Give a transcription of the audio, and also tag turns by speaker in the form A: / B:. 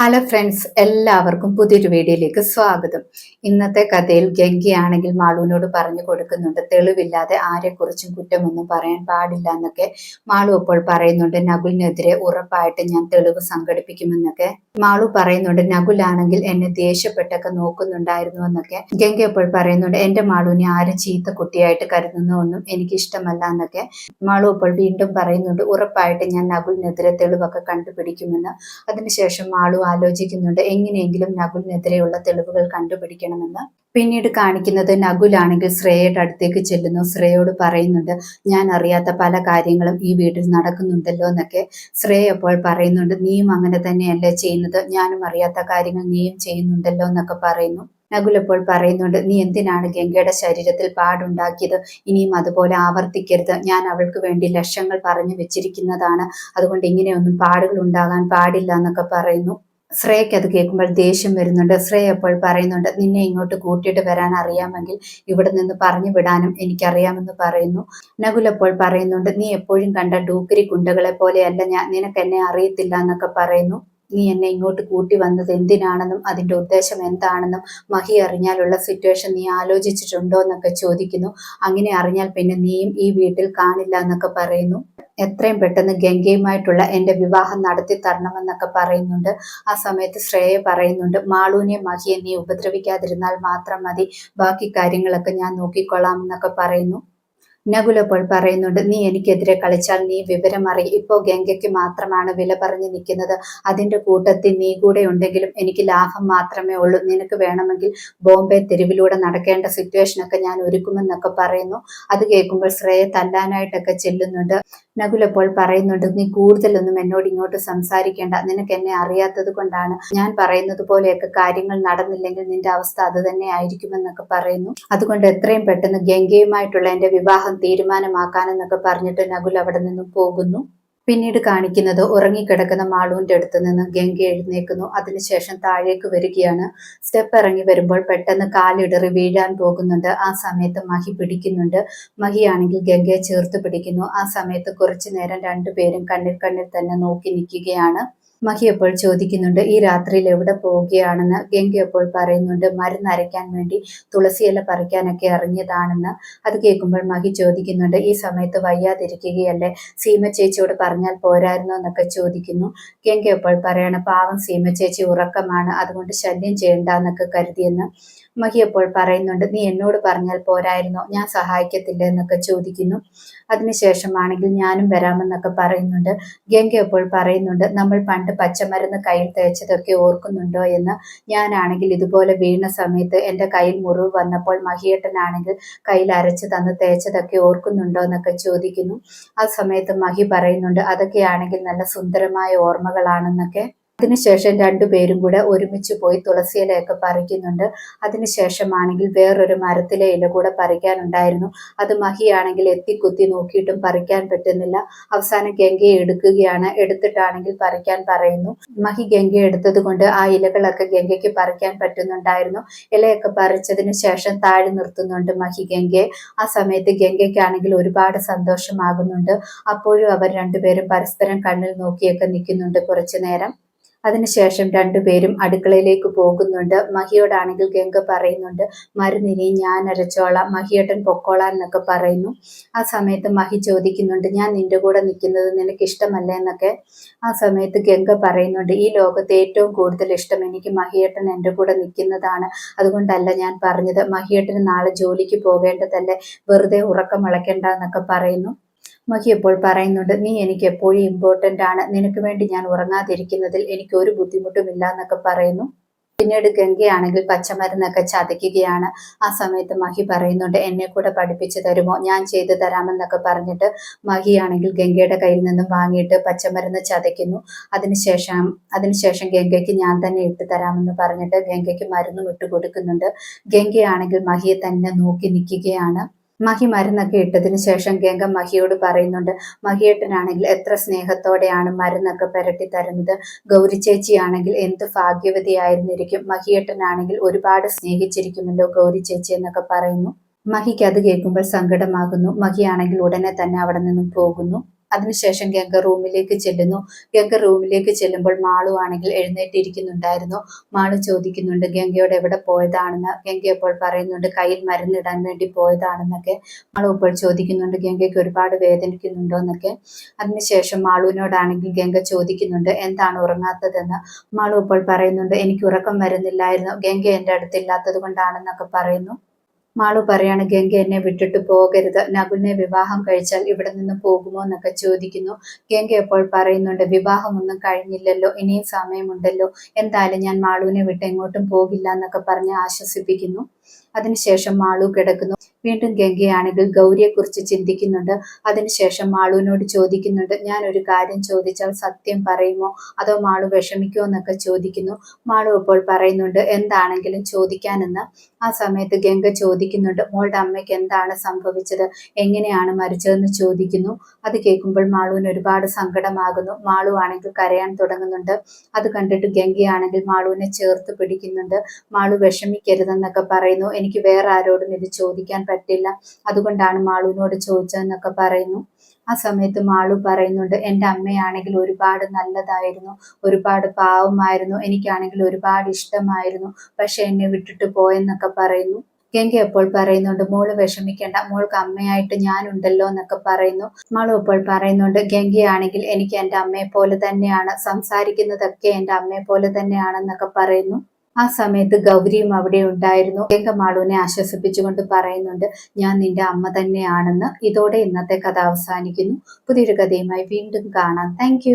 A: Hello friends എല്ലാവർക്കും പുതിയൊരു വീഡിയോയിലേക്ക് സ്വാഗതം. ഇന്നത്തെ കഥയിൽ ഗംഗയാണെങ്കിൽ മാളുവിനോട് പറഞ്ഞു കൊടുക്കുന്നുണ്ട് തെളിവില്ലാതെ ആരെക്കുറിച്ചും കുറ്റമൊന്നും പറയാൻ പാടില്ല എന്നൊക്കെ മാളു അപ്പോൾ പറയുന്നുണ്ട്. നകുലിനെതിരെ ഉറപ്പായിട്ട് ഞാൻ തെളിവ് സംഘടിപ്പിക്കുമെന്നൊക്കെ മാളു പറയുന്നുണ്ട്. നകുലാണെങ്കിൽ എന്നെ ദേഷ്യപ്പെട്ടൊക്കെ നോക്കുന്നുണ്ടായിരുന്നു എന്നൊക്കെ ഗംഗ അപ്പോൾ പറയുന്നുണ്ട്. എന്റെ മാളുവിനെ ആരും ചീത്ത കുട്ടിയായിട്ട് കരുതുന്നൊന്നും എനിക്ക് ഇഷ്ടമല്ല എന്നൊക്കെ മാളു അപ്പോൾ വീണ്ടും പറയുന്നുണ്ട്. ഉറപ്പായിട്ട് ഞാൻ നകുലിനെതിരെ തെളിവൊക്കെ കണ്ടുപിടിക്കുമെന്ന്. അതിനുശേഷം മാളു ആലോചിക്കുന്നുണ്ട്. എങ്ങനെയെങ്കിലും നകുലിനെതിരെയുള്ള തെളിവുകൾ കണ്ടുപിടിക്കണമെന്ന്. പിന്നീട് കാണിക്കുന്നത് നകുലാണെങ്കിൽ ശ്രേയയുടെ അടുത്തേക്ക് ചെല്ലുന്നു. ശ്രേയോട് പറയുന്നുണ്ട് ഞാൻ അറിയാത്ത പല കാര്യങ്ങളും ഈ വീട്ടിൽ നടക്കുന്നുണ്ടല്ലോ എന്നൊക്കെ ശ്രേയ അപ്പോൾ പറയുന്നുണ്ട് നീയും അങ്ങനെ തന്നെയല്ലേ ചെയ്യുന്നത്? ഞാനും അറിയാത്ത കാര്യങ്ങൾ നീയും ചെയ്യുന്നുണ്ടല്ലോ എന്നൊക്കെ പറയുന്നു. നകുൽ അപ്പോൾ പറയുന്നുണ്ട് നീ എന്തിനാണ് ഗംഗയുടെ ശരീരത്തിൽ പാടുണ്ടാക്കിയത്? ഇനിയും അതുപോലെ ആവർത്തിക്കരുത്. ഞാൻ അവൾക്ക് വേണ്ടി ലക്ഷങ്ങൾ പറഞ്ഞു വെച്ചിരിക്കുന്നതാണ്. അതുകൊണ്ട് ഇങ്ങനെയൊന്നും പാടുകൾ ഉണ്ടാകാൻ പാടില്ല എന്നൊക്കെ പറയുന്നു. ശ്രേയക്ക് അത് കേൾക്കുമ്പോൾ ദേഷ്യം വരുന്നുണ്ട്. ശ്രേയ അപ്പോൾ പറയുന്നുണ്ട് നിന്നെ ഇങ്ങോട്ട് കൂട്ടിയിട്ട് വരാൻ അറിയാമെങ്കിൽ ഇവിടെ നിന്ന് പറഞ്ഞു വിടാനും എനിക്കറിയാമെന്ന് പറയുന്നു. നകുൽ അപ്പോൾ പറയുന്നുണ്ട് നീ എപ്പോഴും കണ്ട ഡൂക്കരി കുണ്ടകളെ പോലെയല്ല ഞാൻ. നിനക്ക് എന്നെ അറിയത്തില്ല എന്നൊക്കെ പറയുന്നു. നീ എന്നെ ഇങ്ങോട്ട് കൂട്ടി വന്നത് എന്തിനാണെന്നും അതിന്റെ ഉദ്ദേശം എന്താണെന്നും മഹി അറിഞ്ഞാലുള്ള സിറ്റുവേഷൻ നീ ആലോചിച്ചിട്ടുണ്ടോ എന്നൊക്കെ ചോദിക്കുന്നു. അങ്ങനെ അറിഞ്ഞാൽ പിന്നെ നീയും ഈ വീട്ടിൽ കാണില്ല എന്നൊക്കെ പറയുന്നു. എത്രയും പെട്ടെന്ന് ഗംഗയുമായിട്ടുള്ള എന്റെ വിവാഹം നടത്തി തരണമെന്നൊക്കെ പറയുന്നുണ്ട്. ആ സമയത്ത് ശ്രേയ പറയുന്നുണ്ട് മാളൂനെ മഹിയെ നീ ഉപദ്രവിക്കാതിരുന്നാൽ മാത്രം മതി. ബാക്കി കാര്യങ്ങളൊക്കെ ഞാൻ നോക്കിക്കൊള്ളാം എന്നൊക്കെ പറയുന്നു. നകുൽ പറയുന്നുണ്ട് നീ എനിക്കെതിരെ കളിച്ചാൽ നീ വിവരം അറി ഇപ്പോൾ ഗംഗയ്ക്ക് മാത്രമാണ് വില പറഞ്ഞു നിൽക്കുന്നത്. അതിന്റെ കൂട്ടത്തിൽ നീ കൂടെ ഉണ്ടെങ്കിലും എനിക്ക് ലാഭം മാത്രമേ ഉള്ളൂ. നിനക്ക് വേണമെങ്കിൽ ബോംബെ തെരുവിലൂടെ നടക്കേണ്ട സിറ്റുവേഷനൊക്കെ ഞാൻ ഒരുക്കുമെന്നൊക്കെ പറയുന്നു. അത് കേൾക്കുമ്പോൾ ശ്രേയ തല്ലാനായിട്ടൊക്കെ ചെല്ലുന്നുണ്ട്. നകുൽ പറയുന്നുണ്ട് നീ കൂടുതലൊന്നും എന്നോട് ഇങ്ങോട്ട് സംസാരിക്കേണ്ട. നിനക്ക് എന്നെ അറിയാത്തത് കൊണ്ടാണ് ഞാൻ പറയുന്നത് പോലെയൊക്കെ കാര്യങ്ങൾ നടന്നില്ലെങ്കിൽ നിന്റെ അവസ്ഥ അത് തന്നെ ആയിരിക്കുമെന്നൊക്കെ പറയുന്നു. അതുകൊണ്ട് എത്രയും പെട്ടെന്ന് ഗംഗയുമായിട്ടുള്ള എന്റെ വിവാഹം തീരുമാനമാക്കാനെന്നൊക്കെ പറഞ്ഞിട്ട് നകുൽ അവിടെ നിന്നും പോകുന്നു. പിന്നീട് കാണിക്കുന്നത് ഉറങ്ങിക്കിടക്കുന്ന മാളൂന്റെ അടുത്ത് നിന്ന് ഗംഗ എഴുന്നേക്കുന്നു അതിനുശേഷം താഴേക്ക് വരികയാണ്. സ്റ്റെപ്പ് ഇറങ്ങി വരുമ്പോൾ പെട്ടെന്ന് കാലിടറി വീഴാൻ പോകുന്നുണ്ട്. ആ സമയത്ത് മഹി പിടിക്കുന്നുണ്ട്. മഹിയാണെങ്കിൽ ഗംഗയെ ചേർത്ത് പിടിക്കുന്നു. ആ സമയത്ത് കുറച്ചു നേരം രണ്ടുപേരും കണ്ണിൽ കണ്ണിൽ തന്നെ നോക്കി നിൽക്കുകയാണ്. മഹി അപ്പോൾ ചോദിക്കുന്നുണ്ട് ഈ രാത്രിയിൽ എവിടെ പോവുകയാണെന്ന് ഗംഗ അപ്പോൾ പറയുന്നുണ്ട് മരുന്ന് അരയ്ക്കാൻ വേണ്ടി തുളസിയില പറിക്കാനൊക്കെ ഇറങ്ങിയതാണെന്ന്. അത് കേൾക്കുമ്പോൾ മഹി ചോദിക്കുന്നുണ്ട് ഈ സമയത്ത് വയ്യാതിരിക്കുകയല്ലേ? സീമ ചേച്ചിയോട് പറഞ്ഞാൽ പോരായിരുന്നു? എന്നൊക്കെ ചോദിക്കുന്നു. ഗംഗ അപ്പോൾ പറയണ പാവം സീമ ചേച്ചി ഉറക്കമാണ് അതുകൊണ്ട് ശല്യം ചെയ്യണ്ട എന്നൊക്കെ കരുതിയെന്ന് മഹി അപ്പോൾ പറയുന്നുണ്ട് നീ എന്നോട് പറഞ്ഞാൽ പോരായിരുന്നോ? ഞാൻ സഹായിക്കത്തില്ല എന്നൊക്കെ ചോദിക്കുന്നു. അതിനുശേഷമാണെങ്കിൽ ഞാനും വരാമെന്നൊക്കെ പറയുന്നുണ്ട്. ഗംഗ അപ്പോൾ പറയുന്നുണ്ട് നമ്മൾ പണ്ട് പച്ചമരുന്ന് കയ്യിൽ തേച്ചതൊക്കെ ഓർക്കുന്നുണ്ടോ എന്ന്? ഞാനാണെങ്കിൽ ഇതുപോലെ വീണ സമയത്ത് എന്റെ കയ്യിൽ മുറിവ് വന്നപ്പോൾ മഹിയേട്ടനാണെങ്കിൽ കയ്യിൽ അരച്ച് തന്ന് തേച്ചതൊക്കെ ഓർക്കുന്നുണ്ടോ എന്നൊക്കെ ചോദിക്കുന്നു. ആ സമയത്ത് മഹി പറയുന്നുണ്ട് അതൊക്കെയാണെങ്കിൽ നല്ല സുന്ദരമായ ഓർമ്മകളാണെന്നൊക്കെ. അതിനുശേഷം രണ്ടുപേരും കൂടെ ഒരുമിച്ച് പോയി തുളസിയിലയൊക്കെ പറിക്കുന്നുണ്ട്. അതിനുശേഷമാണെങ്കിൽ വേറൊരു മരത്തിലെ ഇല കൂടെ പറിക്കാനുണ്ടായിരുന്നു. അത് മഹിയാണെങ്കിൽ എത്തിക്കുത്തി നോക്കിയിട്ടും പറിക്കാൻ പറ്റുന്നില്ല. അവസാനം ഗംഗയെ എടുക്കുകയാണ്. എടുത്തിട്ടാണെങ്കിൽ പറിക്കാൻ പറയുന്നു. മഹി ഗംഗ എടുത്തത് കൊണ്ട് ആ ഇലകളൊക്കെ ഗംഗയ്ക്ക് പറിക്കാൻ പറ്റുന്നുണ്ടായിരുന്നു. ഇലയൊക്കെ പറിച്ചതിന് ശേഷം താഴെ നിർത്തുന്നുണ്ട് മഹി ഗംഗയെ. ആ സമയത്ത് ഗംഗയ്ക്കാണെങ്കിൽ ഒരുപാട് സന്തോഷമാകുന്നുണ്ട്. അപ്പോഴും അവർ രണ്ടുപേരും പരസ്പരം കണ്ണിൽ നോക്കിയൊക്കെ നിൽക്കുന്നുണ്ട് കുറച്ചു നേരം അതിനുശേഷം രണ്ടുപേരും അടുക്കളയിലേക്ക് പോകുന്നുണ്ട്. മഹിയോടാണെങ്കിൽ ഗംഗ പറയുന്നുണ്ട് മരുന്നിനി ഞാൻ അരച്ചോളാം മഹിയേട്ടൻ പൊക്കോളാൻ എന്നൊക്കെ പറയുന്നു. ആ സമയത്ത് മഹി ചോദിക്കുന്നുണ്ട് ഞാൻ നിന്റെ കൂടെ നിൽക്കുന്നത് നിനക്ക് ഇഷ്ടമല്ല എന്നൊക്കെ. ആ സമയത്ത് ഗംഗ പറയുന്നുണ്ട് ഈ ലോകത്ത് ഏറ്റവും കൂടുതൽ ഇഷ്ടം എനിക്ക് മഹിയേട്ടൻ എന്റെ കൂടെ നിൽക്കുന്നതാണ്. അതുകൊണ്ടല്ല ഞാൻ പറഞ്ഞത് മഹിയേട്ടന് നാളെ ജോലിക്ക് പോകേണ്ടതല്ലേ വെറുതെ ഉറക്കം വളയ്ക്കേണ്ട എന്നൊക്കെ പറയുന്നു. മഹി എപ്പോൾ പറയുന്നുണ്ട് നീ എനിക്ക് എപ്പോഴും ഇമ്പോർട്ടന്റ് ആണ്. നിനക്ക് വേണ്ടി ഞാൻ ഉറങ്ങാതിരിക്കുന്നതിൽ എനിക്ക് ഒരു ബുദ്ധിമുട്ടുമില്ല എന്നൊക്കെ പറയുന്നു. പിന്നീട് ഗംഗയാണെങ്കിൽ പച്ചമരുന്നൊക്കെ ചതയ്ക്കുകയാണ്. ആ സമയത്ത് മഹി പറയുന്നുണ്ട് എന്നെ കൂടെ പഠിപ്പിച്ചു തരുമോ? ഞാൻ ചെയ്തു തരാമെന്നൊക്കെ പറഞ്ഞിട്ട് മഹിയാണെങ്കിൽ ഗംഗയുടെ കയ്യിൽ നിന്നും വാങ്ങിയിട്ട് പച്ചമരുന്ന് ചതയ്ക്കുന്നു. അതിനുശേഷം അതിനുശേഷം ഗംഗയ്ക്ക് ഞാൻ തന്നെ ഇട്ട് തരാമെന്ന് പറഞ്ഞിട്ട് ഗംഗയ്ക്ക് മരുന്നും ഇട്ട് കൊടുക്കുന്നുണ്ട് ഗംഗയാണെങ്കിൽ മഹിയെ തന്നെ നോക്കി നിൽക്കുകയാണ്. മഹി മരുന്നൊക്കെ ഇട്ടതിന് ശേഷം ഗംഗ മഹിയോട് പറയുന്നുണ്ട് മഹിയേട്ടനാണെങ്കിൽ എത്ര സ്നേഹത്തോടെയാണ് മരുന്നൊക്കെ പുരട്ടി തരുന്നത്? ഗൗരി ചേച്ചിയാണെങ്കിൽ എന്ത് ഭാഗ്യവതിയായിരുന്നിരിക്കും? മഹിയേട്ടനാണെങ്കിൽ ഒരുപാട് സ്നേഹിച്ചിരിക്കുമല്ലോ ഗൗരി ചേച്ചി എന്നൊക്കെ പറയുന്നു. മഹിക്ക് അത് കേൾക്കുമ്പോൾ സങ്കടമാകുന്നു. മഹിയാണെങ്കിൽ ഉടനെ തന്നെ അവിടെ നിന്നും പോകുന്നു. അതിനുശേഷം ഗംഗ റൂമിലേക്ക് ചെല്ലുന്നു. ഗംഗ റൂമിലേക്ക് ചെല്ലുമ്പോൾ മാളു ആണെങ്കിൽ എഴുന്നേറ്റിരിക്കുന്നുണ്ടായിരുന്നു. മാളു ചോദിക്കുന്നുണ്ട് ഗംഗയോട് എവിടെ പോയതാണെന്ന്? ഗംഗ അപ്പോൾ പറയുന്നുണ്ട് കയ്യിൽ മരുന്നിടാൻ വേണ്ടി പോയതാണെന്നൊക്കെ. മാളു ഇപ്പോൾ ചോദിക്കുന്നുണ്ട് ഗംഗയ്ക്ക് ഒരുപാട് വേദനിക്കുന്നുണ്ടോ എന്നൊക്കെ അതിനുശേഷം മാളുവിനോടാണെങ്കിൽ ഗംഗ ചോദിക്കുന്നുണ്ട് എന്താണ് ഉറങ്ങാത്തതെന്ന്? മാളു ഇപ്പോൾ പറയുന്നുണ്ട് എനിക്ക് ഉറക്കം വരുന്നില്ലായിരുന്നു. ഗംഗ എന്റെ അടുത്തില്ലാത്തത് കൊണ്ടാണെന്നൊക്കെ പറയുന്നു. മാളു പറയാണ് ഗംഗ എന്നെ വിട്ടിട്ട് പോകരുത്. നകുലിനെ വിവാഹം കഴിച്ചാൽ ഇവിടെ നിന്ന് പോകുമോ എന്നൊക്കെ ചോദിക്കുന്നു. ഗംഗ എപ്പോൾ പറയുന്നുണ്ട് വിവാഹമൊന്നും കഴിഞ്ഞില്ലല്ലോ ഇനിയും സമയമുണ്ടല്ലോ. എന്തായാലും ഞാൻ മാളുവിനെ വിട്ട് എങ്ങോട്ടും പോകില്ല എന്നൊക്കെ പറഞ്ഞ് ആശ്വസിപ്പിക്കുന്നു. അതിനുശേഷം മാളു കിടക്കുന്നു. വീണ്ടും ഗംഗയാണെങ്കിൽ ഗൗരിയെക്കുറിച്ച് ചിന്തിക്കുന്നുണ്ട്. അതിനുശേഷം മാളുവിനോട് ചോദിക്കുന്നുണ്ട് ഞാൻ ഒരു കാര്യം ചോദിച്ചാൽ സത്യം പറയുമോ? അതോ മാളു വിഷമിക്കുമോ? എന്നൊക്കെ ചോദിക്കുന്നു. മാളു ഇപ്പോൾ പറയുന്നുണ്ട് എന്താണെങ്കിലും ചോദിക്കാനെന്ന്. ആ സമയത്ത് ഗംഗ ചോദിക്കുന്നുണ്ട് മോളുടെ അമ്മയ്ക്ക് എന്താണ് സംഭവിച്ചത്? എങ്ങനെയാണ് മരിച്ചതെന്ന് ചോദിക്കുന്നു. അത് കേൾക്കുമ്പോൾ മാളുവിന് ഒരുപാട് സങ്കടമാകുന്നു. മാളു ആണെങ്കിൽ കരയാൻ തുടങ്ങുന്നുണ്ട്. അത് കണ്ടിട്ട് ഗംഗയാണെങ്കിൽ മാളുവിനെ ചേർത്ത് പിടിക്കുന്നുണ്ട്. മാളു വിഷമിക്കരുതെന്നൊക്കെ പറയുന്നു. എനിക്ക് വേറെ ആരോടും ഇത് ചോദിക്കാൻ പറ്റില്ല. അതുകൊണ്ടാണ് മാളുവിനോട് ചോദിച്ചതെന്നൊക്കെ പറയുന്നു. ആ സമയത്ത് മാളു പറയുന്നുണ്ട് എന്റെ അമ്മയാണെങ്കിൽ ഒരുപാട് നല്ലതായിരുന്നു ഒരുപാട് പാവമായിരുന്നു എനിക്കാണെങ്കിൽ ഒരുപാട് ഇഷ്ടമായിരുന്നു പക്ഷെ എന്നെ വിട്ടിട്ട് പോയെന്നൊക്കെ പറയുന്നു. ഗംഗ അപ്പോൾ പറയുന്നുണ്ട് മോൾ വിഷമിക്കേണ്ട മോൾക്ക് അമ്മയായിട്ട് ഞാനുണ്ടല്ലോ എന്നൊക്കെ പറയുന്നു. മാളു അപ്പോൾ പറയുന്നുണ്ട് ഗംഗയാണെങ്കിൽ എനിക്ക് എന്റെ അമ്മയെ പോലെ തന്നെയാണ് സംസാരിക്കുന്നതൊക്കെ എന്റെ അമ്മയെ പോലെ തന്നെയാണെന്നൊക്കെ പറയുന്നു. ആ സമയത്ത് ഗൗരിയും അവിടെ ഉണ്ടായിരുന്നു. ഏകമാളുവിനെ മാളുവിനെ ആശ്വസിപ്പിച്ചുകൊണ്ട് പറയുന്നുണ്ട് ഞാൻ നിന്റെ അമ്മ തന്നെയാണെന്ന്. ഇതോടെ ഇന്നത്തെ കഥ അവസാനിക്കുന്നു. പുതിയൊരു കഥയുമായി വീണ്ടും കാണാം. താങ്ക്